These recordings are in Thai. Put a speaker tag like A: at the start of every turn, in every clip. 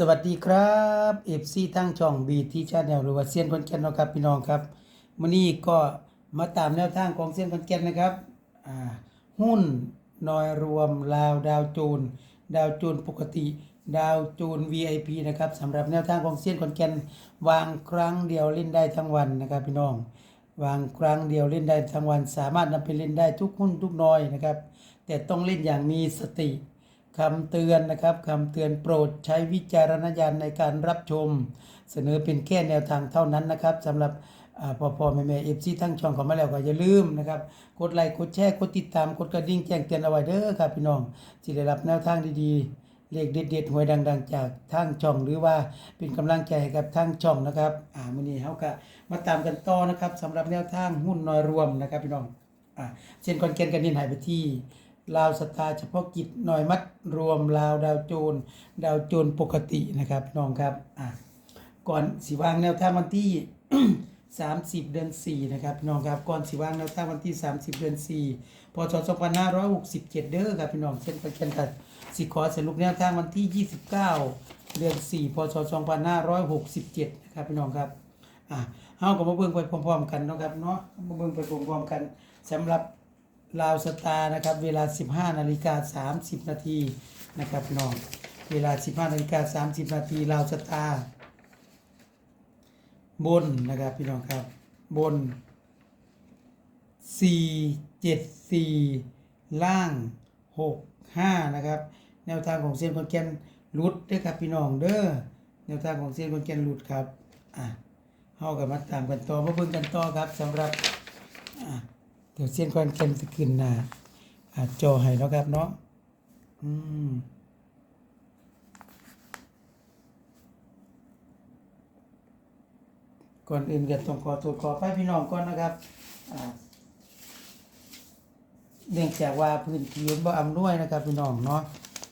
A: สวัสดีครับเอฟซีทั้งช่องบีทีชาแนลหรือว่าเซียนคอนแก่นนะครับพี่น้องครับมื้อนี้ก็มาตามแนวทางของเซียนคอนแก่นนะครับอ่าหุ้นนอยรวมลาวดาวจูน ดาวจูนปกติ ดาวจูน VIP นะครับสำหรับแนวทางของเซียนคอนแก่นวางครั้งเดียวเล่นได้ทั้งวันนะครับพี่น้อง วางครั้งเดียวเล่นได้ทั้งวัน สามารถนำไปเล่นได้ทุกหุ้นทุกน้อยนะครับแต่ต้องเล่นอย่างมีสติ คำเตือนนะครับคำเตือนโปรดใช้วิจารณญาณในการรับชม เสนอเป็นแค่แนวทางเท่านั้นนะครับสำหรับอพ่อพ่อแม่แม่เอฟซีทั้งช่องของมาแล้วก็อย่าลืมนะครับกดไลค์กดแชร์กดติดตามกดกระดิ่งแจ้งเตือนเอาไว้เด้อครับพี่น้องที่ได้รับแนวทางดีๆ เลขเด็ดๆหวยดัง ๆ จากทางช่องหรือว่าเป็นกำลังใจให้กับทางช่องนะครับอ่ามื้อนี้เฮาก็มาตามกันต่อนะครับสำหรับแนวทางหุ้นน้อยรวมนะครับพี่น้องอะเช่นคอนเกนกันนินหายไปที่ ลาวสตาเฉพาะกิจหน่อยมัดรวมลาวดาวโจนดาวโจนปกตินะครับน้องครับอะก่อนสิวางแนวทางวันที่ 30 เดือน4นะครับพี่น้องครับก่อนสิวางแนวทางวันที่ 30 เดือน4พศ2567 เด้อครับพี่น้องเช่นคอนเกนกันสิขอสรุปแนวทางวันที่ 29 เดือน4พศ2567 นะครับพี่น้องครับอะเฮาก็มาเบิ่งไปพร้อมๆกันนะครับเนาะมาเบิ่งไปพร้อมๆกันสำหรับ ลาวสตาร์นะครับ เวลา 15นาฬิกา30 นาทีนะครับน้องเวลา 15นาฬิกา30 นาทีลาวสตาร์บนนะครับพี่น้องครับบน 4 7 4 ล่าง 6 5 นะครับ แนวทางของเส้นคอนแกนหลุดเด้อครับพี่น้องเด้อแนวทางของเส้นคอนแกนหลุดครับอะเฮากับมาตามกันต่อมาเบิ่งกันต่อครับสำหรับอะ เดี๋ยวเส้นคอนเคนจะขึ้นหน้าอะจอให้เนาะครับเนาะอืมก่อนอื่นก็ต้องขอโทษขอไปพี่น้องก่อนนะครับเนื่องจากว่าพื้นที่บ่อำนวยนะครับ พี่น้องเนาะ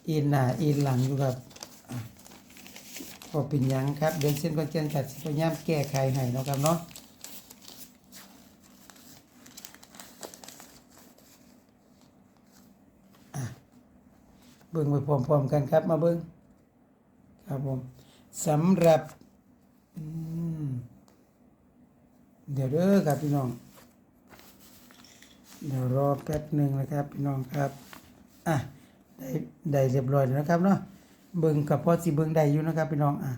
A: เอ็นหน้าเอ็นหลังอยู่ครับก็เป็นยังครับเดี๋ยวเส้นก็เจนกัดสิพยายามแก้ไขให้นะครับเนาะ เบิ่งไปพร้อมๆกันครับ มาเบิ่งครับผมสำหรับเดี๋ยวเด้อครับพี่น้อง เดี๋ยวรอแป๊บหนึ่งนะครับ พี่น้องครับอะได้ได้เรียบร้อยแล้วนะครับเนาะเบิ่งกับพ่อสิเบิ่งได้อยู่นะครับพี่น้องอะ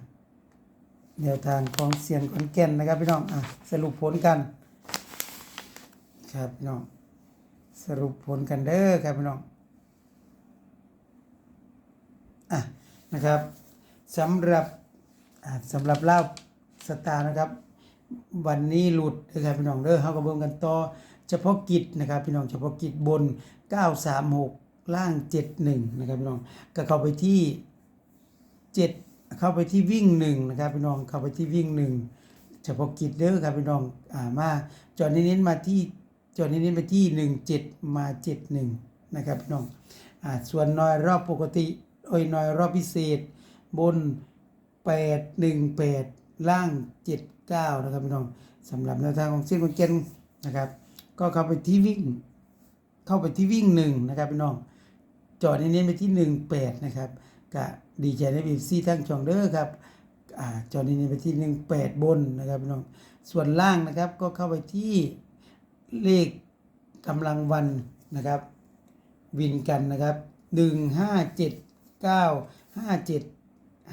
A: แนวทางของเสียงขอนแก่นนะครับพี่น้องอะสรุปผลกันครับพี่น้องสรุปผลกันเด้อครับพี่น้อง อะนะครับสำหรับสำหรับเล่าสตาร์นะครับ วันนี้หลุดนะครับพี่น้องเด้อเฮาก็เบิ่งกันต่อเฉพาะกิจนะครับพี่น้องเฉพาะกิจบน 936 ล่าง 71นะครับพี่น้องก็เข้าไปที่ 7 เข้าไปที่วิ่ง1นะครับพี่น้องเข้าไปที่วิ่ง 1 เฉพาะกิจเด้อครับพี่น้องอ่ามาจอดนิดๆมาที่จอดนิดๆไปที่ 17 มา 71นะครับพี่น้องอ่าส่วนน้อยรอบปกติ โอ้ยน้อยรอบพิเศษ บน 818 ล่าง 79 นะครับพี่น้องสำหรับแนวทางของเส้นคนเจนนะครับ ก็เข้าไปที่วิ่ง เข้าไปที่วิ่งหนึ่งนะครับพี่น้องจอดเน้นไปที่หนึ่งแปดนะครับก็ดีใจในบีซีทั้งช่องเด้อครับอ่าจอดเน้นไปที่หนึ่งแปดบนนะครับพี่น้องส่วนล่างนะครับก็เข้าไปที่เลขกำลังวันนะครับ วินกันนะครับหนึ่ง ห้าเจ็ดเก้าห้าเจ็ด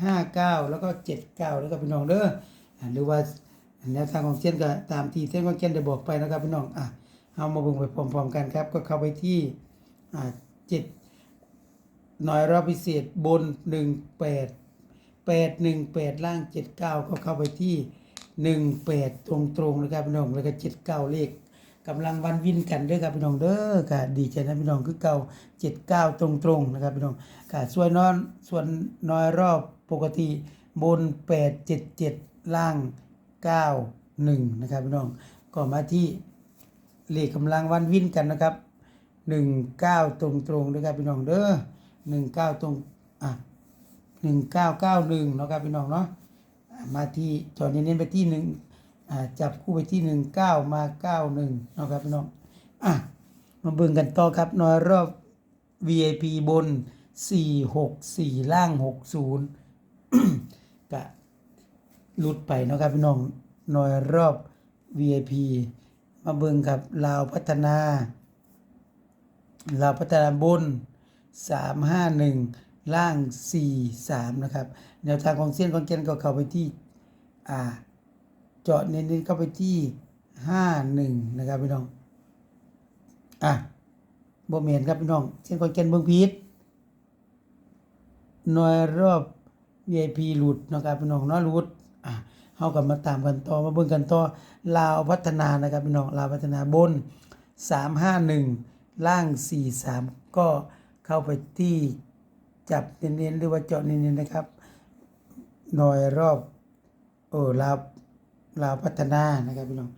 A: ห้าเก้าแล้วก็เจ็ดเก้าแล้วก็พี่น้องเด้ออ่าหรือว่าแนวทางของเส้นก็ตามที่เส้นของเส้นได้บอกไปนะครับพี่น้องอะเอามาเบิ่งไปพร้อมๆกันครับ ก็เข้าไปที่อ่าเจ็ดหน่อยรอบพิเศษบนหนึ่งแปดแปดหนึ่งแปดล่างเจ็ดเก้าก็เข้าไปที่หนึ่งแปดตรงๆนะครับพี่น้องแล้วก็เจ็ดเก้าเลข กำลังวันวินกันเด้อครับพี่น้องเด้อค่ะดีใจนะพี่น้องคือเก่าเจ็ดเก้าตรงๆนะครับพี่น้องค่ะส่วนนอนส่วนน้อยรอบปกติบนแปดเจ็ดเจ็ดล่างเก้าหนึ่งนะครับพี่น้องก็มาที่เลขกำลังวันวินกันนะครับหนึ่งเก้าตรงๆนะครับพี่น้องเด้อหนึ่งเก้าตรงอะหนึ่งเก้าเก้าหนึ่งเนาะครับพี่น้องเนาะมาที่จอดเน้นๆไปที่หนึ่ง จับคู่ไปที่หนึ่งเก้ามาเก้าหนึ่งนะครับพี่น้องอะมาเบิ่งกันต่อครับน้อยรอบ VIP บนสี่หกสี่ล่างหกศูนย์กะหลุดไปนะครับพี่น้องนอยรอบ VIP มาเบิ่งครับลาวพัฒนาลาวพัฒนาบน351ล่าง43นะครับแนวทางของเส้นคอนเกนก็เข้าไปที่อ่า จาะเน้นๆเข้าไปที่51นะครับพี่น้อง อะบ่เมนครับพี่น้อง เส้นคอนเกนเบิ่งผิดหน่วยรอบ VIP หลุดนะครับพี่น้องเนาะหลุด อะเฮาก็มาตามกันต่อมาเบิ่งกันต่อลาวพัฒนานะครับพี่น้องลาวพัฒนาบน 351 ล่าง 43 ก็เข้าไปที่จับเน้นๆหรือว่าเจาะเน้นๆนะครับหน่วยรอบเออลาว ลาวพัฒนานะครับพี่น้อง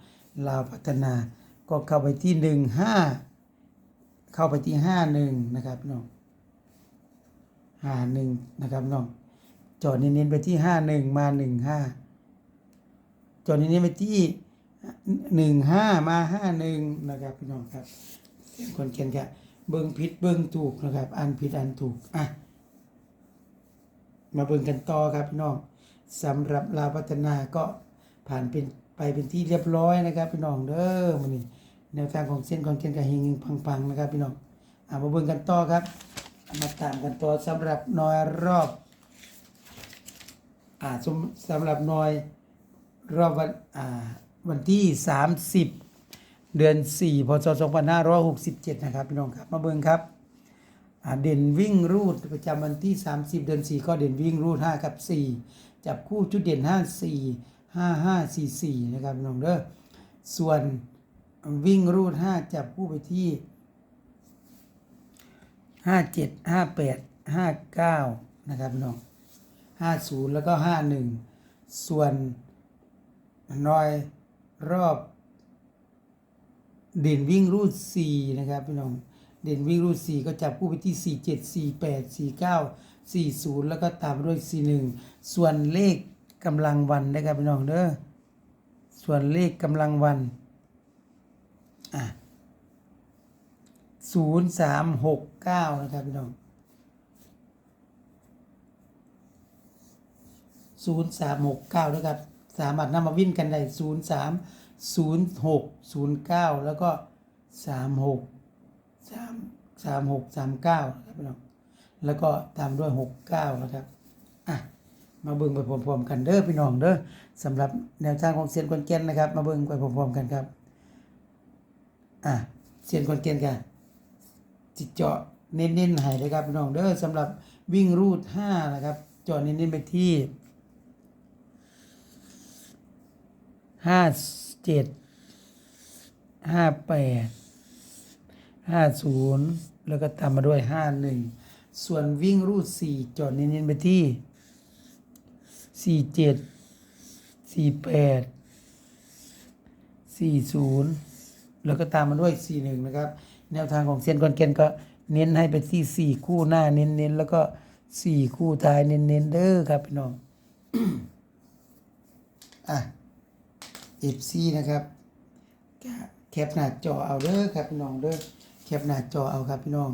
A: ลาวพัฒนาก็เข้าไปที่15เข้าไปที่51นะครับพี่น้องห้าหนึ่งนะครับน้องจอดเน้นๆไปที่ห้าหนึ่งมาหนึ่งห้าจอดเน้นๆไปที่หนึ่งห้ามาห้าหนึ่งนะครับพี่น้องครับคนเขียนกะเบิ้งผิดเบิ้งถูกนะครับอันผิดอันถูกอะมาเบิ้งกันต่อครับพี่น้องสำหรับลาวพัฒนาก็ ผ่านเป็นไปเป็นที่เรียบร้อยนะครับพี่น้องเด้อมันนี่แนวทางของเส้นคอนเทนต์กับเฮงๆปังๆนะครับพี่น้องอะมาเบิ่งกันต่อครับ มาตามกันต่อสำหรับนอยรอบอ่าสำสำหรับนอยรอบวันอ่าวันที่ 30 เดือน 4 พศ 2567 นะครับพี่น้องครับ มาเบิ่งครับเด่นวิ่งรูดประจำวันที่ 30 เดือน 4 ก็เด่นวิ่งรูด 5 กับ 4 จับคู่ชุดเด่น 5 4 5 5 4 4 นะครับพี่น้องเด้อส่วนวิ่งรูด 5 จับคู่ไปที่ห้าเจ็ดห้าแปดห้าเก้านะครับพี่น้องห้าศูนย์แล้วก็ห้าหนึ่งส่วนน้อยรอบเด่นวิ่งรูดสี่นะครับพี่น้อง เด่นวิ่งรูดสี่ก็จับคู่ไปที่สี่เจ็ดสี่แปดสี่เก้าสี่ศูนย์แล้วก็ตามด้วยสี่หนึ่งส่วนเลข กำลังวันนะครับพี่น้องเด้อส่วนเลขกำลังวันอะศูนย์สามหกเก้านะครับพี่น้องศูนย์สามหกเก้านะครับ สามารถนำมาวิ่นกันได้ศูนย์สามศูนย์หกศูนย์เก้าแล้วก็สามหกสามสามหกสามเก้านะครับพี่น้องแล้วก็ตามด้วยหกเก้านะครับ มาเบิ่งไปพร้อมๆกันเด้อพี่น้องเด้อสำหรับแนวทางของเซียนคอนเกนนะครับ มาเบิ่งไปพร้อมๆกันครับอะเซียนคอนเกนกันจิเจาะเน้นๆให้เลยครับพี่น้องเด้อสำหรับวิ่งรูด5นะครับเจาะเน้นๆไปที่57 58 50แล้วก็ตามมาด้วย51ส่วนวิ่งรูด4เจาะเน้นๆไปที่ 47 48 40แปดสี่ศูนย์แล้วก็ตามมาด้วย41นะครับ แนวทางของเซียนคอนเกนก็เน้นให้ไปที่4คู่หน้าเน้นๆแล้วก็4คู่ท้ายเน้นๆเด้อครับพี่น้องอะ FC นะครับแคปหน้าจอเอาเด้อครับพี่น้องเด้อแคปหน้าจอเอาครับพี่น้อง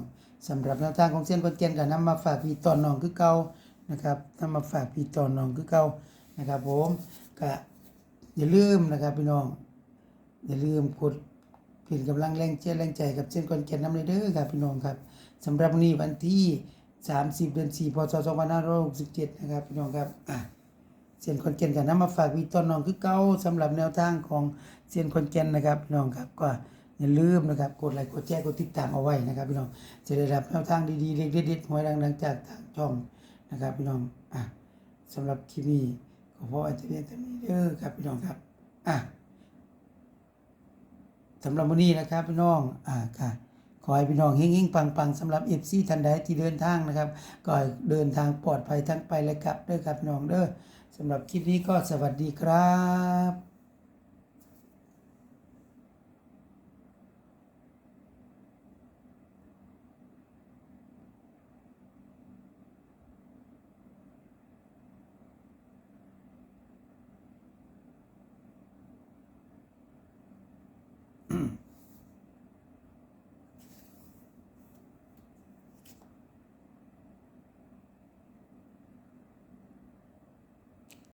A: สำหรับแนวทางของเซียนคอนเกนก็นำมาฝากพี่ตอนน้องคือเก่า นะครับนำมาฝากพี่ตอนน้องคือเก่านะครับ ผมก็อย่าลืมนะครับพี่น้อง อย่าลืมกดเป็นกำลังแรงเชียร์แรงใจกับเช่นคนแก่นน้ำเลยเด้อครับพี่น้องครับสำหรับวันนี้วันที่ 30 เดือน4พศ2567 นะครับพี่น้องครับอะเซียนคนแก่นกันน้ำมาฝากพี่ต้นน้องคือเก่าสำหรับแนวทางของเซียนคนแก่นนะครับพี่น้องครับก็อย่าลืมนะครับกดไลค์กดแชร์กดติดตามเอาไว้นะครับพี่น้องจะได้รับแนวทางดีๆเด็ดๆหวยดังๆจากทางช่อง นะครับพี่น้องอะสำหรับคลิปนี้ก็เพราะอาจจะเรียนแต่นี้เด้อครับพี่น้องครับอะสำหรับวันนี้นะครับพี่น้องอ่าค่ะขอให้พี่น้องเฮงๆปังๆสำหรับเอฟซีท่านใดที่เดินทางนะครับก็เดินทางปลอดภัยทั้งไปและกลับเด้อครับพี่น้องเด้อสำหรับคลิปนี้ก็สวัสดีครับ